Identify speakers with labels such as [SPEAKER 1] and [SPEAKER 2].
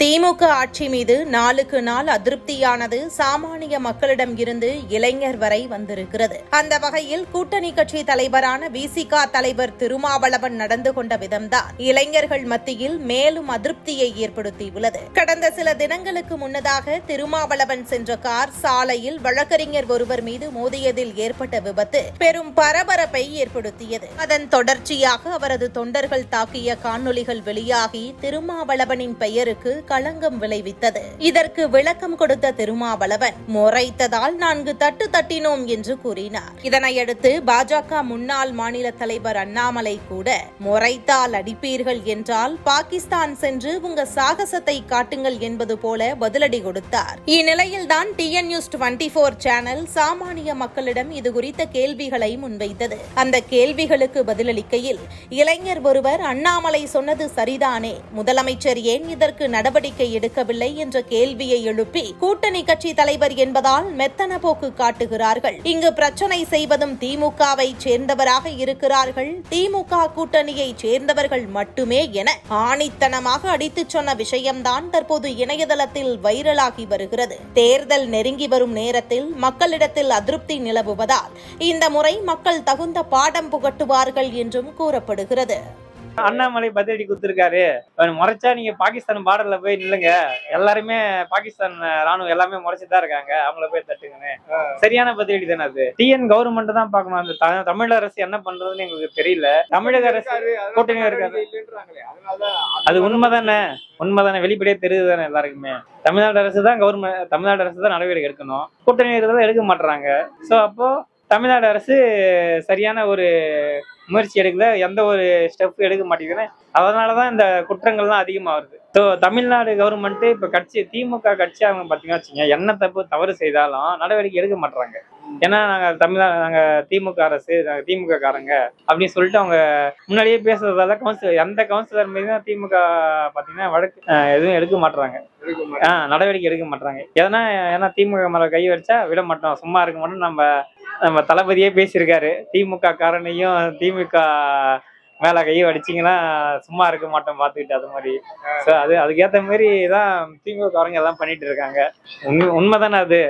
[SPEAKER 1] திமுக ஆட்சி மீது நாளுக்கு நாள் அதிருப்தியானது சாமானிய மக்களிடம் இருந்து இளைஞர் வரை வந்திருக்கிறது. அந்த வகையில் கூட்டணி கட்சி தலைவரான விசிகா தலைவர் திருமாவளவன் நடந்து கொண்ட விதம்தான். இளைஞர்கள் மத்தியில் மேலும் அதிருப்தியை ஏற்படுத்தியுள்ளது. கடந்த சில தினங்களுக்கு முன்னதாக திருமாவளவன் சென்ற கார் சாலையில் வழக்கறிஞர் ஒருவர் மீது மோதியதில் ஏற்பட்ட விபத்து பெரும் பரபரப்பை ஏற்படுத்தியது. அதன் தொடர்ச்சியாக அவரது தொண்டர்கள் தாக்கிய காணொளிகள் வெளியாகி திருமாவளவனின் பெயருக்கு களங்கம் விளைவித்தது. இதற்கு விளக்கம் கொடுத்த திருமாவளவன் முறைத்ததால் நான்கு தட்டு தட்டினோம் என்று கூறினார். இதனையடுத்து பாஜக முன்னாள் மாநில தலைவர் அண்ணாமலை கூட முறைத்தால் அடிப்பீர்கள் என்றால் பாகிஸ்தான் சென்று உங்க சாகசத்தை காட்டுங்கள் என்பது போல பதிலடி கொடுத்தார். இந்நிலையில்தான் TN news twenty four channel சாமானிய மக்களிடம் இது குறித்த கேள்விகளை முன்வைத்தது. அந்த கேள்விகளுக்கு பதிலளிக்கையில் இளைஞர் ஒருவர் அண்ணாமலை சொன்னது சரிதானே? முதலமைச்சர் ஏன் இதற்கு நடவடிக்கை எடுக்கவில்லை என்ற கேள்வியை எழுப்பி கூட்டணி கட்சி தலைவர் என்பதால் மெத்தன போக்கு காட்டுகிறார்கள். இங்கு பிரச்சனை செய்வதும் திமுகவை சேர்ந்தவராக இருக்கிறார்கள். திமுக கூட்டணியை சேர்ந்தவர்கள் மட்டுமே என ஆணித்தனமாக அடித்துச் சொன்ன விஷயம்தான் தற்போது இணையதளத்தில் வைரலாகி வருகிறது. தேர்தல் நெருங்கி வரும் நேரத்தில் மக்களிடத்தில் அதிருப்தி நிலவுவதால் இந்த முறை மக்கள் தகுந்த பாடம் புகட்டுவார்கள் என்றும் கூறப்படுகிறது.
[SPEAKER 2] அண்ணாமலை பதிலடி கொடுத்துருக்காரு. முறைச்சா நீங்க பாகிஸ்தான் பார்டர்ல போய் நில்லுங்க. எல்லாருமே பாகிஸ்தான் ராணுவம் எல்லாமே முறைச்சிட்டு தான் இருக்காங்க. அவங்கள போய் தட்டுங்கன்னு. சரியான பதிலடி தானே அது? டிஎன் கவர்மெண்ட் தான் பார்க்கணும். அந்த த- தமிழக அரசு என்ன பண்றதுன்னு எங்களுக்கு தெரியல. தமிழக அரசு கூட்டணி இருக்காது அது உண்மைதானே? உண்மைதானே? வெளிப்படையா தெரியுது தானே எல்லாருக்குமே? தமிழ்நாடு அரசு தான் கவர்மெண்ட் தமிழ்நாடு அரசு தான் நடவடிக்கை எடுக்கணும். கூட்டணி இருக்கிறத எடுக்க மாட்றாங்க. ஸோ அப்போ தமிழ்நாடு அரசு சரியான ஒரு முயற்சி எடுக்கல எந்த ஒரு ஸ்டெப் எடுக்க மாட்டேங்குதுன்னு. அதனால தான் இந்த குற்றங்கள்லாம் அதிகமாக வருது ஸோ தமிழ்நாடு கவர்மெண்ட் இப்போ கட்சி திமுக கட்சி அவங்க பார்த்தீங்கன்னா வச்சுங்க என்ன தப்பு தவறு செய்தாலும் நடவடிக்கை எடுக்க மாட்றாங்க. ஏன்னா நாங்கள் தமிழ்நாடு நாங்கள் திமுக அரசு நாங்கள் திமுக காரங்க அப்படின்னு சொல்லிட்டு அவங்க முன்னாடியே பேசுறதால கவுன்சிலர் எந்த கவுன்சிலர் மீதும் திமுக பார்த்தீங்கன்னா வழக்கு எதுவும் எடுக்க மாட்றாங்க. ஆ நடவடிக்கை எடுக்க மாட்றாங்க. எதனா ஏன்னா திமுக மேல கை வச்சா விட மாட்டோம். சும்மா இருக்க மாட்டோம் நம்ம நம்ம தளபதியே பேசியிருக்காரு. திமுக காரனையும் திமுக மேல கையை அடிச்சிங்கன்னா சும்மா இருக்க மாட்டோம் பார்த்துக்கிட்டு அது மாதிரி. ஸோ அது அதுக்கேற்ற மாதிரி தான் திமுக காரங்க எல்லாம் பண்ணிட்டு இருக்காங்க. உண்மை உண்மைதானே அது?